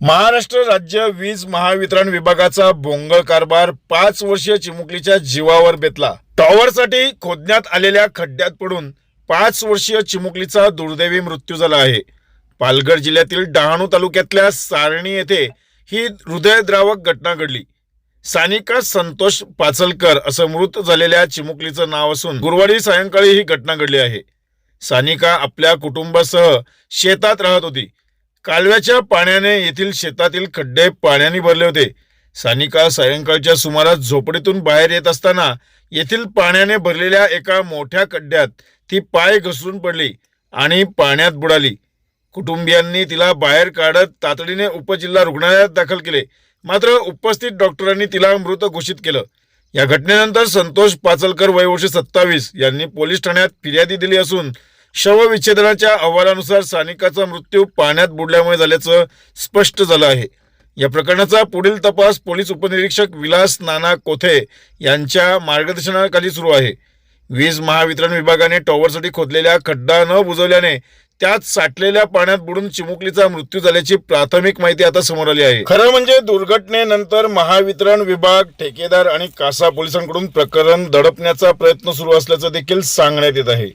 महाराष्ट्र राज्य वीज महावितरण विभागाचा भोंगळ कारभार पाच वर्षीय चिमुकलीच्या जीवावर बेतला. टॉवरसाठी खोदण्यात आलेल्या खड्ड्यात पडून पाच वर्षीय चिमुकलीचा दुर्दैवी मृत्यू झाला आहे. पालघर जिल्ह्यातील डहाणू तालुक्यातल्या सारणी येथे ही हृदयद्रावक घटना घडली. सानिका संतोष पाचलकर असं मृत झालेल्या चिमुकलीचं नाव असून गुरुवारी सायंकाळी ही घटना घडली आहे. सानिका आपल्या कुटुंबासह शेतात राहत होती. कालव्याच्या पाण्याने येथील शेतातील खड्डे पाण्याने भरले होते. सानिका सायंकाळच्या सुमारास झोपडीतून बाहेर येत असताना येथील पाण्याने भरलेल्या एका मोठ्या खड्ड्यात ती पाय घसरून पडली आणि पाण्यात बुडाली. कुटुंबियांनी तिला बाहेर काढत तातडीने उपजिल्हा रुग्णालयात दाखल केले. मात्र उपस्थित डॉक्टरांनी तिला मृत घोषित केलं. या घटनेनंतर संतोष पाचलकर वयवर्ष सत्तावीस यांनी पोलीस ठाण्यात फिर्यादी दिली असून शवविच्छेदनाच्या अहवालानुसार सानिकाचा मृत्यू पाण्यात बुडल्यामुळे झाल्याचं स्पष्ट झालं आहे. या प्रकरणाचा पुढील तपास पोलीस उपनिरीक्षक विलास नाना कोथे यांच्या मार्गदर्शनाखाली सुरू आहे. वीज महावितरण विभागाने टॉवरसाठी खोदलेल्या खड्डा न बुजवल्याने त्यात साठलेल्या पाण्यात बुडून चिमुकलीचा मृत्यू झाल्याची प्राथमिक माहिती आता समोर आली आहे. खरं म्हणजे दुर्घटनेनंतर महावितरण विभाग ठेकेदार आणि कासा पोलिसांकडून प्रकरण दडपण्याचा प्रयत्न सुरू असल्याचं देखील सांगण्यात येत आहे.